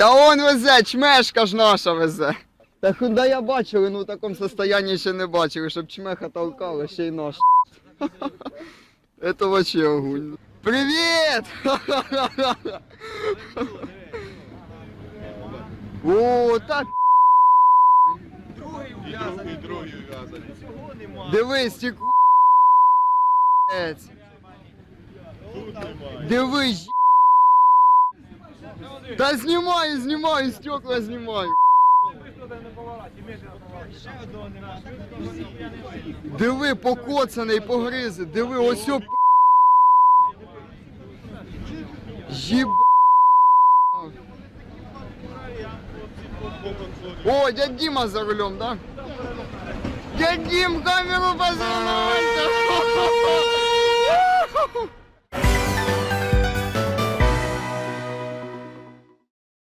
Та он везе, чмешка ж наша везе. Та куди я бачили, ну в такому состоянні ще не бачили, щоб чмеха толкала, ще й наш. Это вообще огонь. Привет! О, так. Другий, другий в'язаний. Дивись, тіку. Тут немає. Дивись. Та знімаю, знімаю, стекла знімаю. Диви, покоцаний, погризи. Диви, ось о. Їб... О, дядь Дима за рулем, да? Дядь Дим, камеру позвоните!